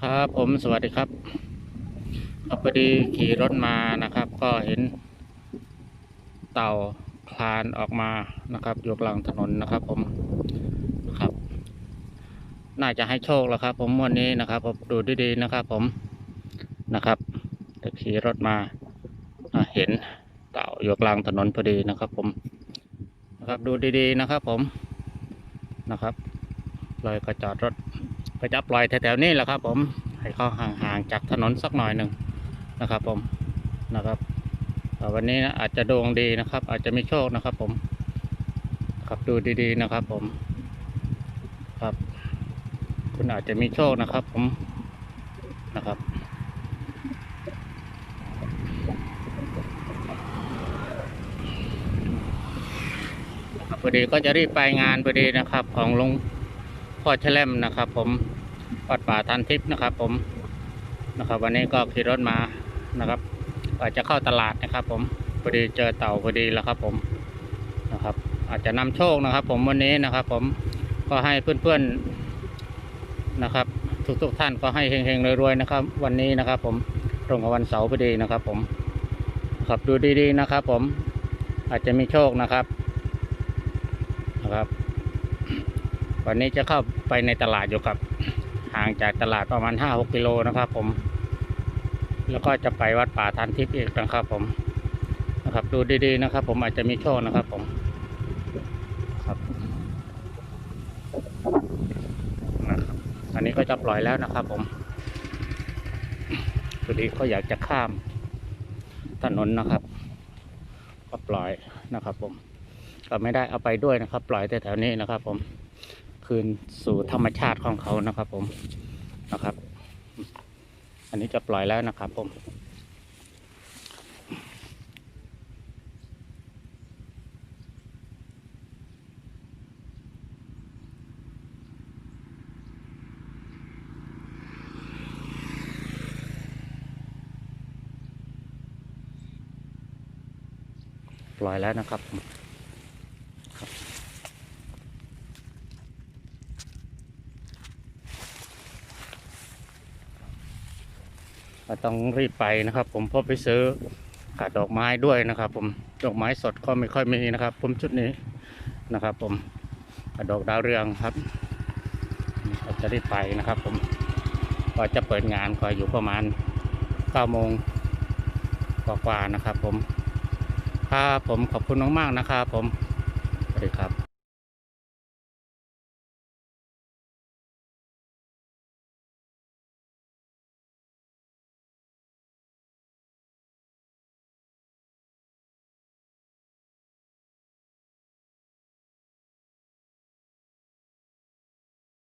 ครับผมสวัสดีครับครับพอดีขี่รถมานะครับ ก็เห็นเต่าคลานออกมานะครับอยู่กลางถนนนะครับ ผมครับ น่าจะให้โชคแล้วครับ ผมวันนี้นะครับ ผมดูดีๆนะครับ ผมนะครับแต่ขี่รถมาเห็นเต่าอยู่กลางถนนพอดีนะครับ ผมนะครับดูดีๆนะครับ ผมนะครับเลยก็จอดรถ ก็จะปล่อยแถวๆนี้แหละครับ ผมให้เขาห่างๆจากถนนสักหน่อยหนึ่งนะครับ ผมนะครับวันนี้นะอาจจะดวงดีนะครับ อาจจะมีโชคนะครับ ผมครับดูดีๆนะครับ ผมครับ คุณอาจจะมีโชคนะครับ ผมนะครับครับพอดีก็จะรีบไปงานพอดีนะครับ ของหลวง พ่อแชล่มนะครับ ผมวัดป่าทันทิพย์นะครับ ผมนะครับ วันนี้ก็ขี่รถมานะครับก็จจะเข้าตลาดนะครับ ผมพอดีเจอเต่าพอดีแล้วครับ ผมนะครับ อาจจะนำโชคนะครับ ผมวันนี้นะครับ ผมก็ให้เพื่อนๆนะครับ ทุกๆท่านก็ให้เฮงๆรวยๆนะครับ วันนี้นะครับ ผมตรงกับวันเสาร์พอดีนะครับ ผมนะครับดูดีๆนะครับ ผมอาจจะมีโชคนะครับนะครับ วันนี้จะเข้าไปในตลาดอยู่กับห่างจากตลาดประมาณห้าหกกิโลนะครับ ผม แล้วก็จะไปวัดป่าทานทิพย์อีกนะครับ ผมนะครับ ดูดีๆนะครับ ผมอาจจะมีโชคนะครับ ผมครับนะครับอันนี้ก็จะปล่อยแล้วนะครับ ผมพอดีก็อยากจะข้ามถนนนะครับ ก็ปล่อยนะครับ ผม ก็ไม่ได้เอาไปด้วยนะครับ ปล่อยแต่แถวนี้นะครับ ผม คืนสู่ธรรมชาติของเขานะครับผมนะครับ อันนี้จะปล่อยแล้วนะครับผมปล่อยแล้วนะครับ ก็ต้องรีบไปนะครับ ผมเพราะไปซื้อกาดดอกไม้ด้วยนะครับ ผมดอกไม้สดก็ไม่ค่อยมีนะครับ ผมชุดนี้นะครับ ผมกาดอกดาวเรืองครับก็จะรีบไปนะครับ ผมก็จะเปิดงานก็อยู่ประมาณ9โมงกว่าๆนะครับ ผมครับผมขอบคุณมากๆนะครับ ผมสวัสดีครับ